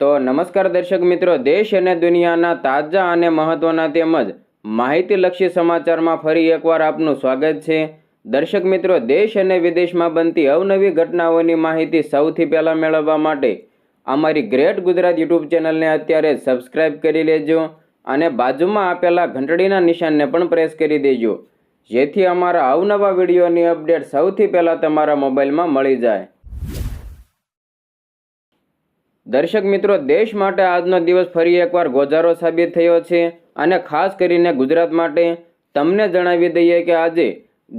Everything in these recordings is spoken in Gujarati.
તો નમસ્કાર દર્શક મિત્રો, દેશ અને દુનિયાના તાજા અને મહત્ત્વના તેમજ માહિતીલક્ષી સમાચારમાં ફરી એકવાર આપનું સ્વાગત છે. દર્શક મિત્રો, દેશ અને વિદેશમાં બનતી અવનવી ઘટનાઓની માહિતી સૌથી પહેલાં મેળવવા માટે અમારી ગ્રેટ ગુજરાત યુટ્યુબ ચેનલને અત્યારે સબસ્ક્રાઇબ કરી લેજો અને બાજુમાં આપેલા ઘંટડીના નિશાનને પણ પ્રેસ કરી દેજો. જેથી અમારા અવનવા વિડીયોની અપડેટ સૌથી પહેલાં તમારા મોબાઈલમાં મળી જાય. દર્શક મિત્રો, દેશ માટે આજનો દિવસ ફરી એકવાર ગોજારો સાબિત થયો છે અને ખાસ કરીને ગુજરાત માટે તમને જણાવી દઈએ કે આજે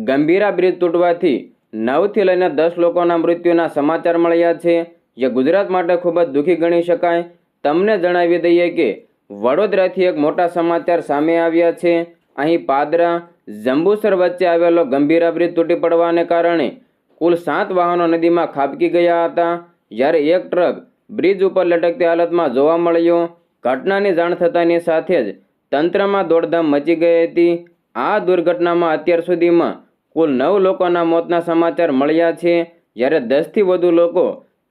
ગંભીરા બ્રિજ તૂટવાથી નવથી લઈને દસ લોકોના મૃત્યુના સમાચાર મળ્યા છે. જે ગુજરાત માટે ખૂબ જ દુઃખી ગણી શકાય. તમને જણાવી દઈએ કે વડોદરાથી એક મોટા સમાચાર સામે આવ્યા છે. અહીં પાદરા, જંબુસર વચ્ચે આવેલો ગંભીરા બ્રિજ તૂટી પડવાને કારણે કુલ સાત વાહનો નદીમાં ખાબકી ગયા હતા. જ્યારે એક ટ્રક બ્રિજ ઉપર લટકતી હાલતમાં જોવા મળ્યો, ઘટનાની જાણ થતાની સાથે જ તંત્રમાં દોડધામ મચી ગઈ હતી. આ દુર્ઘટનામાં અત્યાર સુધીમાં કુલ નવ લોકોના મોતના સમાચાર મળ્યા છે. જ્યારે દસથી વધુ લોકો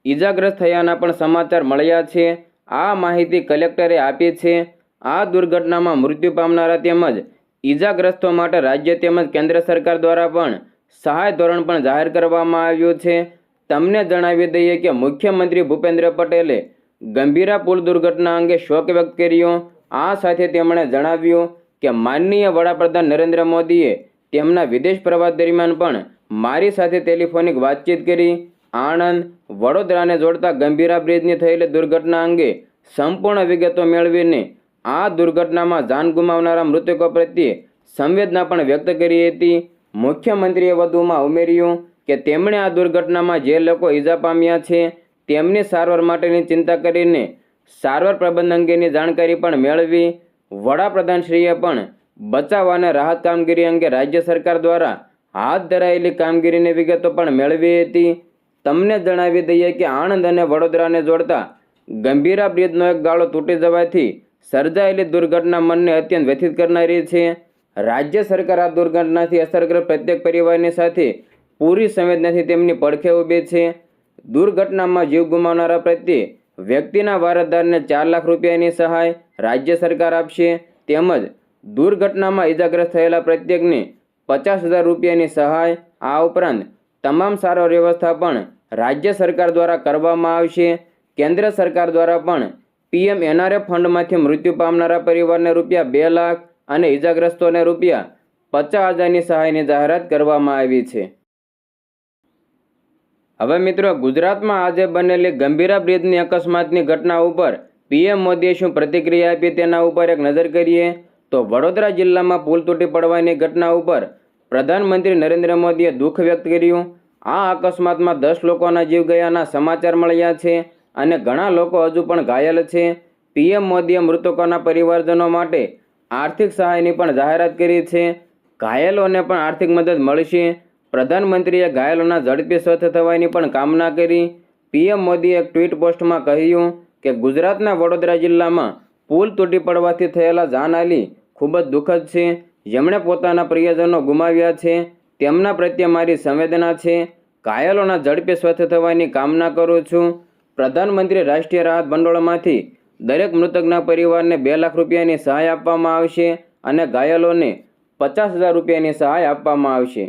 ઈજાગ્રસ્ત થયાના પણ સમાચાર મળ્યા છે. આ માહિતી કલેક્ટરે આપી છે. આ દુર્ઘટનામાં મૃત્યુ પામનારા તેમજ ઈજાગ્રસ્તો માટે રાજ્ય તેમજ કેન્દ્ર સરકાર દ્વારા પણ સહાય ધોરણ પણ જાહેર કરવામાં આવ્યું છે. તમને જણાવી દઈએ કે મુખ્યમંત્રી ભૂપેન્દ્ર પટેલે ગંભીરા પુલ દુર્ઘટના અંગે શોક વ્યક્ત કર્યો. આ સાથે તેમણે જણાવ્યું કે માનનીય વડાપ્રધાન નરેન્દ્ર મોદીએ તેમના વિદેશ પ્રવાસ દરમિયાન પણ મારી સાથે ટેલિફોનિક વાતચીત કરી. આણંદ, વડોદરાને જોડતા ગંભીરા બ્રિજની થયેલી દુર્ઘટના અંગે સંપૂર્ણ વિગતો મેળવીને આ દુર્ઘટનામાં જાન ગુમાવનારા મૃતકો પ્રત્યે સંવેદના પણ વ્યક્ત કરી હતી. મુખ્યમંત્રીએ વધુમાં ઉમેર્યું કે તેમણે આ દુર્ઘટનામાં જે લોકો ઈજા પામ્યા છે, તેમની સારવાર માટેની ચિંતા કરીને સારવાર પ્રબંધ અંગેની જાણકારી પણ મેળવી. વડાપ્રધાનશ્રીએ પણ બચાવ અને રાહત કામગીરી અંગે રાજ્ય સરકાર દ્વારા હાથ ધરાયેલી કામગીરીની વિગતો પણ મેળવી હતી. તમને જણાવી દઈએ કે આણંદ અને વડોદરાને જોડતા ગંભીરા બ્રિજનો એક ગાળો તૂટી જવાથી સર્જાયેલી દુર્ઘટના મનને અત્યંત વ્યથિત કરનારી છે. રાજ્ય સરકાર આ દુર્ઘટનાથી અસરગ્રસ્ત પ્રત્યેક પરિવારની સાથે પૂરી સંવેદનાથી તેમની પડખે ઊભી છે. દુર્ઘટનામાં જીવ ગુમાવનારા પ્રત્યે વ્યક્તિના વારસદારને ચાર લાખ રૂપિયાની સહાય રાજ્ય સરકાર આપશે. તેમજ દુર્ઘટનામાં ઈજાગ્રસ્ત થયેલા પ્રત્યેકને પચાસ હજાર રૂપિયાની સહાય. આ ઉપરાંત તમામ સારવાર વ્યવસ્થા પણ રાજ્ય સરકાર દ્વારા કરવામાં આવશે. કેન્દ્ર સરકાર દ્વારા પણ પીએમ એનઆરએફ ફંડમાંથી મૃત્યુ પામનારા પરિવારને રૂપિયા બે લાખ અને ઈજાગ્રસ્તોને રૂપિયા પચાસ હજારની સહાયની જાહેરાત કરવામાં આવી છે. હવે મિત્રો, ગુજરાતમાં આજે બનેલી ગંભીરા બ્રિજની અકસ્માતની ઘટના ઉપર પીએમ મોદીએ શું પ્રતિક્રિયા આપી તેના ઉપર એક નજર કરીએ તો વડોદરા જિલ્લામાં પુલ તૂટી પડવાની ઘટના ઉપર પ્રધાનમંત્રી નરેન્દ્ર મોદીએ દુઃખ વ્યક્ત કર્યું. આ અકસ્માતમાં દસ લોકોના જીવ ગયાના સમાચાર મળ્યા છે અને ઘણા લોકો હજુ પણ ઘાયલ છે. પીએમ મોદીએ મૃતકોના પરિવારજનો માટે આર્થિક સહાયની પણ જાહેરાત કરી છે. ઘાયલોને પણ આર્થિક મદદ મળશે. પ્રધાનમંત્રીએ ઘાયલોના ઝડપી સ્વસ્થ થવાની પણ કામના કરી. પીએમ મોદીએ એક ટ્વીટ પોસ્ટમાં કહ્યું કે, ગુજરાતના વડોદરા જિલ્લામાં પુલ તૂટી પડવાથી થયેલા જાનહાલી ખૂબ જ દુઃખદ છે. જેમણે પોતાના પ્રિયજનો ગુમાવ્યા છે, તેમના પ્રત્યે મારી સંવેદના છે. ઘાયલોના ઝડપી સ્વસ્થ થવાની કામના કરું છું. પ્રધાનમંત્રી રાષ્ટ્રીય રાહત ભંડોળમાંથી દરેક મૃતકના પરિવારને બે લાખ રૂપિયાની સહાય આપવામાં આવશે અને ઘાયલોને પચાસ હજાર રૂપિયાની સહાય આપવામાં આવશે.